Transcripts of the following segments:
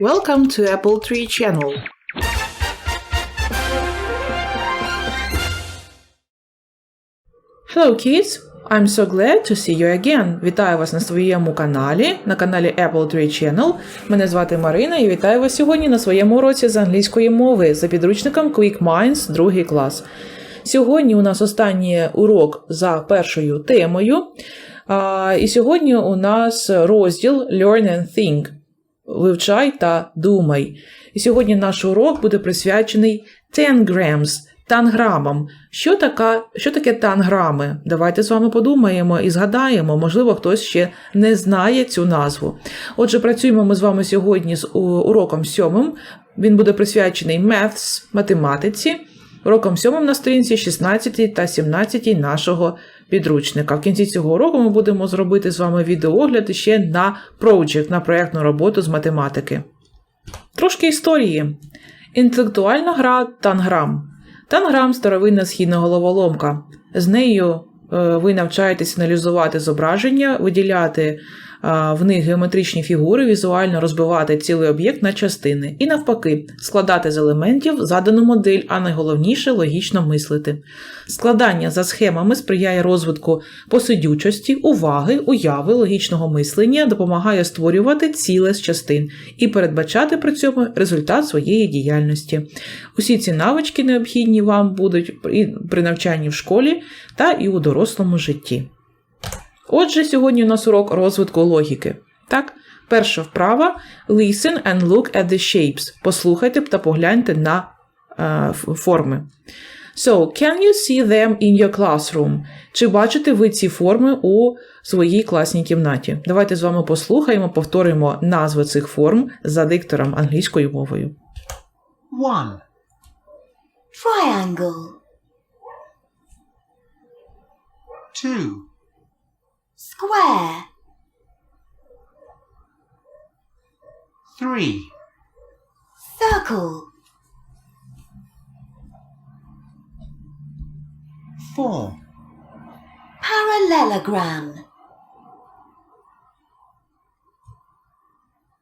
Welcome to Apple Tree Channel. Hello kids! I'm so glad to see you again. Вітаю вас на своєму каналі, на каналі Apple Tree Channel. Мене звати Марина і вітаю вас сьогодні на своєму уроці з англійської мови за підручником Quick Minds, другий клас. Сьогодні у нас останній урок за першою темою. І сьогодні у нас розділ Learn and Think. Вивчай та думай. І сьогодні наш урок буде присвячений tanggrams, танграмам. Що, така, що таке танграми? Давайте з вами подумаємо і згадаємо, можливо, хтось ще не знає цю назву. Отже, працюємо ми з вами сьогодні з уроком сьомим. Він буде присвячений Maths, математиці. Уроком сьомим на сторінці 16 та 17 нашого підручника. В кінці цього року ми будемо зробити з вами відеоогляд ще на project, на проєктну роботу з математики. Трошки історії. Інтелектуальна гра Танграм. Танграм старовинна східна головоломка. З нею е, ви навчаєтесь аналізувати зображення, виділяти в них геометричні фігури, візуально розбивати цілий об'єкт на частини. І навпаки, складати з елементів задану модель, а найголовніше логічно мислити. Складання за схемами сприяє розвитку посидючості, уваги, уяви, логічного мислення, допомагає створювати ціле з частин і передбачати при цьому результат своєї діяльності. Усі ці навички необхідні вам будуть при навчанні в школі та і у дорослому житті. Отже, сьогодні у нас урок розвитку логіки. Так, перша вправа Listen and look at the shapes. Послухайте та погляньте на е, форми. So, can you see them in your classroom? Чи бачите ви ці форми у своїй класній кімнаті? Давайте з вами послухаємо, повторимо назви цих форм за диктором англійською мовою. 1, triangle, 2, square, 3, circle, 4, parallelogram,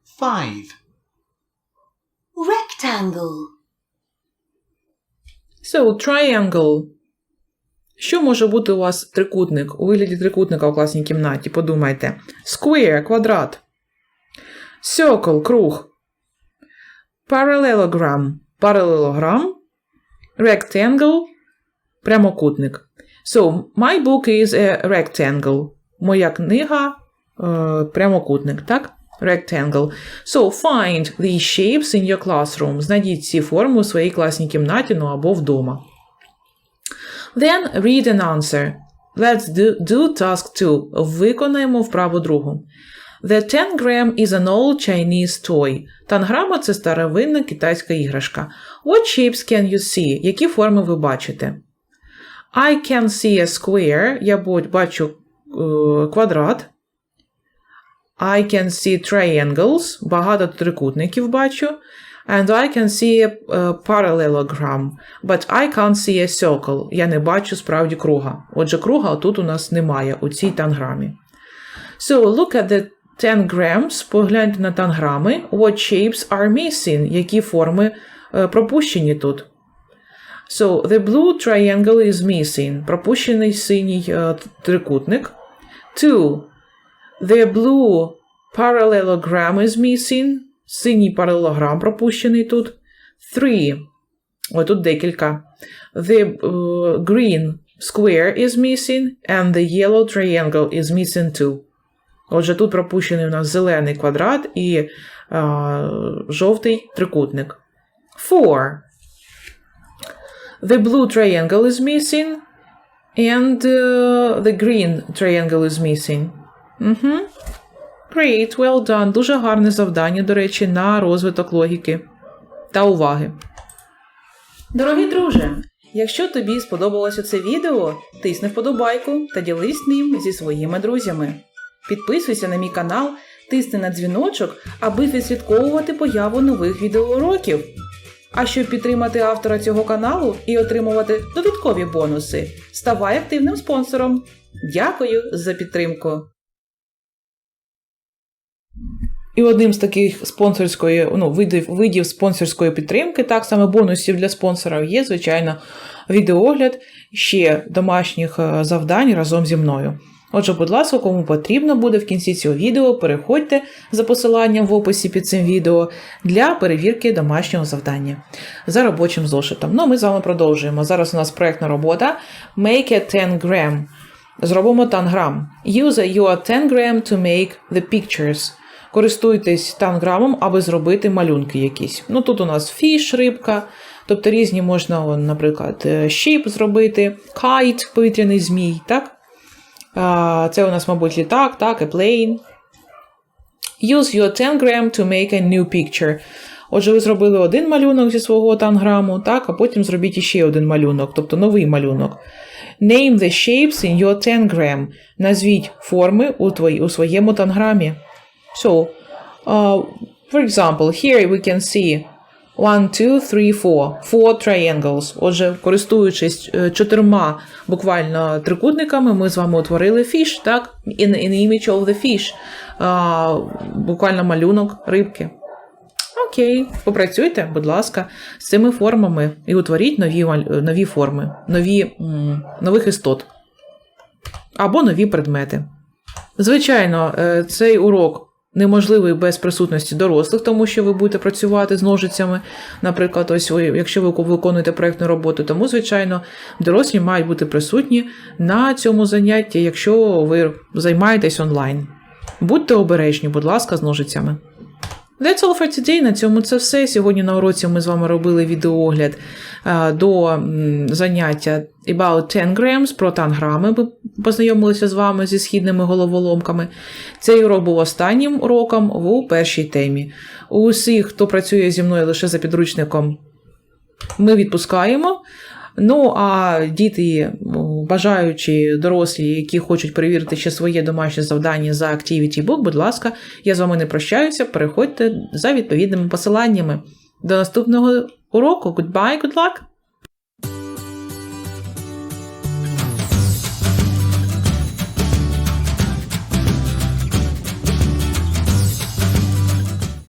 5, rectangle, So, triangle. Що може бути у вас трикутник? У вигляді трикутника у класній кімнаті? Подумайте. Square – квадрат. Circle – круг. Parallelogram – паралелограм. Rectangle – прямокутник. So, my book is a rectangle. Моя книга е, прямокутник, так? Rectangle. So, find these shapes in your classroom. Знайдіть ці форми у своїй класній кімнаті, ну або вдома. Then read and answer. Let's do, do task 2. Виконаємо вправу другу. The tangram is an old Chinese toy. Танграма – це старовинна китайська іграшка. What shapes can you see? Які форми ви бачите? I can see a square. Я бачу е, квадрат. I can see triangles. Багато трикутників бачу. And I can see a, е, parallelogram. But I can't see a circle. Я не бачу справді круга. Отже, круга тут у нас немає у цій танграмі. So, look at the tangrams. Погляньте на танграми. What shapes are missing? Які форми е, пропущені тут? So, the blue triangle is missing. Пропущений синій е, трикутник. Two. The blue parallelogram is missing. Синій паралелограм пропущений тут. Three. Ой, тут декілька. The uh, green square is missing, and the yellow triangle is missing too. Отже, тут пропущений у нас зелений квадрат і а, жовтий трикутник. Four. The blue triangle is missing, and uh, the green triangle is missing. Угу. Great, well done. Дуже гарне завдання, до речі, на розвиток логіки та уваги. Дорогі друже, якщо тобі сподобалося це відео, тисни вподобайку та ділись ним зі своїми друзями. Підписуйся на мій канал, тисни на дзвіночок, аби відслідковувати появу нових відеоуроків. А щоб підтримати автора цього каналу і отримувати додаткові бонуси, ставай активним спонсором. Дякую за підтримку! І одним з таких спонсорської, ну, видів, видів спонсорської підтримки, так саме бонусів для спонсорів, є, звичайно, відеоогляд ще домашніх е, завдань разом зі мною. Отже, будь ласка, кому потрібно буде в кінці цього відео, переходьте за посиланням в описі під цим відео для перевірки домашнього завдання за робочим зошитом. Ну, ми з вами продовжуємо. Зараз у нас проєктна робота Make a 10 gram. Зробимо танграм. Use your 10 gram to make the pictures. Користуйтесь танграмом, аби зробити малюнки якісь. Ну тут у нас фіш, рибка, тобто різні можна, наприклад, е, shape зробити, kite, повітряний змій, так? Це у нас, мабуть, літак, так, a plane. Use your 10 gram to make a new picture. Отже, ви зробили один малюнок зі свого танграму, так, а потім зробіть іще один малюнок, тобто новий малюнок. Name the shapes in your 10 gram. Назвіть форми у, твої, у своєму танграмі. So, uh, for example, here we can see one, two, three, four. Four triangles. Отже, користуючись е, чотирма буквально трикутниками, ми з вами утворили fish, так? In, in image of the fish. А, буквально малюнок рибки. Окей, попрацюйте, будь ласка, з цими формами і утворіть нові, нові форми, нові, нових істот або нові предмети. Звичайно, е, цей урок неможливий без присутності дорослих, тому що ви будете працювати з ножицями. Наприклад, ось ви, якщо ви виконуєте проєктну роботу, тому, звичайно, дорослі мають бути присутні на цьому занятті, якщо ви займаєтесь онлайн. Будьте обережні, будь ласка, з ножицями. That's all for today. На цьому це все. Сьогодні на уроці ми з вами робили відеоогляд е, до заняття About 10 Grams про танграми. Ми познайомилися з вами зі східними головоломками. Цей урок був останнім уроком у першій темі. Усіх, хто працює зі мною лише за підручником, ми відпускаємо. Ну, а діти, бажаючі дорослі, які хочуть перевірити ще своє домашнє завдання за Activity Book, будь ласка, я з вами не прощаюся. Переходьте за відповідними посиланнями. До наступного уроку. Goodbye, good luck!